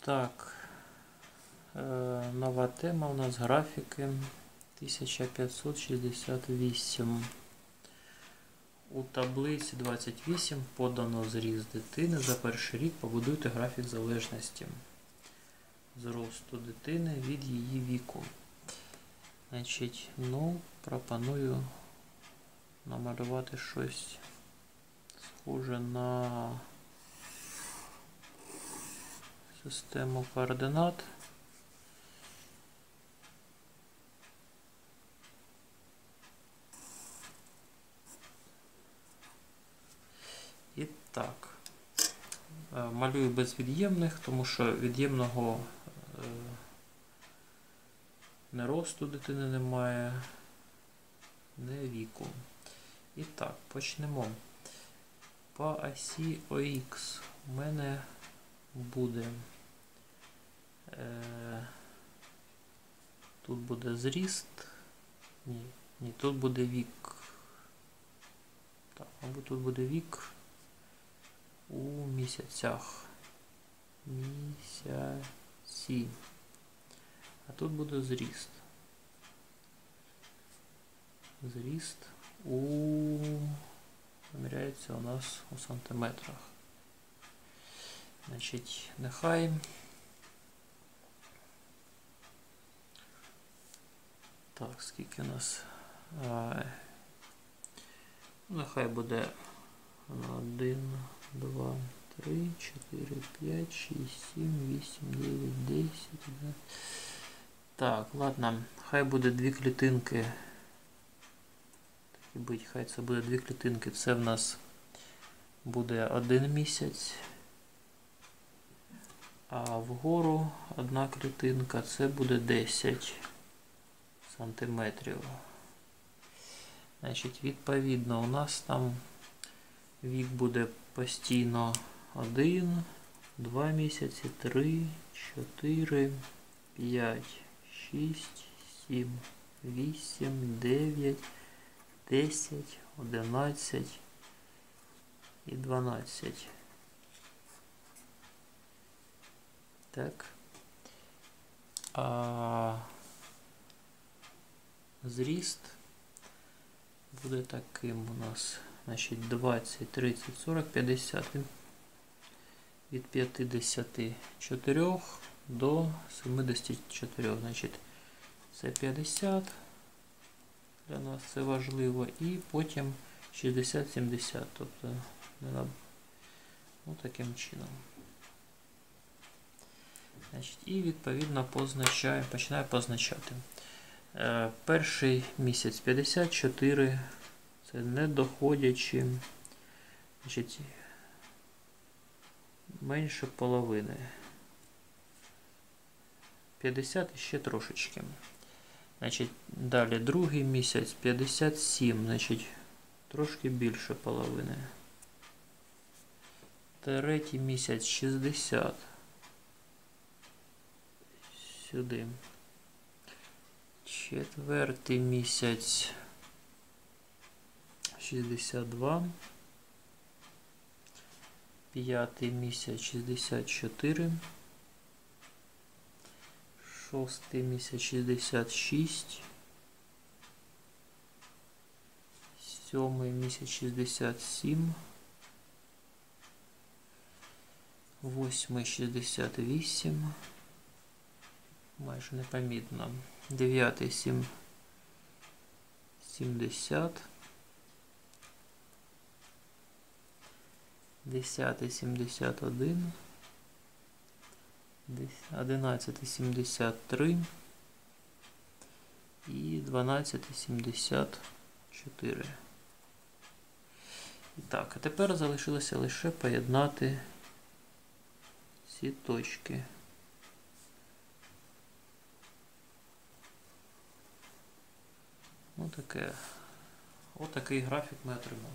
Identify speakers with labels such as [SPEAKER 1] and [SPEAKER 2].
[SPEAKER 1] Так. Е, нова тема у нас графіки 1568. У таблиці 28 подано зріз дитини. За перший рік побудуйте графік залежності зросту дитини від її віку. Значить, ну, пропоную намалювати щось схоже на систему координат. І так, е, малюю без від'ємних, тому що від'ємного е, не росту дитини немає, не віку. І так, почнемо. По осі ОХ у мене буде е, тут буде зріст. Ні, ні, тут буде вік. Так, мабуть, тут буде вік у місяцях. Місяці. А тут буде зріст. Зріст у виміряється у нас у сантиметрах. Значить, нехай так, скільки у нас нехай буде 1, 2, 3, 4, 5, 6, 7, 8, 9, 10, 11. Так, ладно, хай буде дві клітинки. Так і бить, хай це буде дві клітинки. Це в нас буде один місяць. А вгору одна клітинка це буде 10 сантиметрів. Значить, відповідно, у нас там вік буде постійно 1, 2 місяці, 3, 4, 5, 6, 7, 8, 9, 10, 11 і 12. Так. А зріст буде таким у нас. Значить 20, 30, 40, 50. Від 54 до 74. Значить, це 50. Для нас це важливо. І потім 60-70. Тобто, ну, таким чином. Значить, І відповідно позначає, починає позначати. Е, перший місяць 54, це не доходячи значить, менше половини. 50 і ще трошечки. Значить, Далі другий місяць 57, значить, трошки більше половини. Третій місяць 60 сюди. Четвертий місяць 62. П'ятий місяць 64. Шостий місяць 66. Сьомий місяць 67. Восьмий 68 майже непомітно. 9 7, 70. 10 71. 11 73 і 12 74. І так, а тепер залишилося лише поєднати ці точки. Ну таке. Отакий графік ми отримали.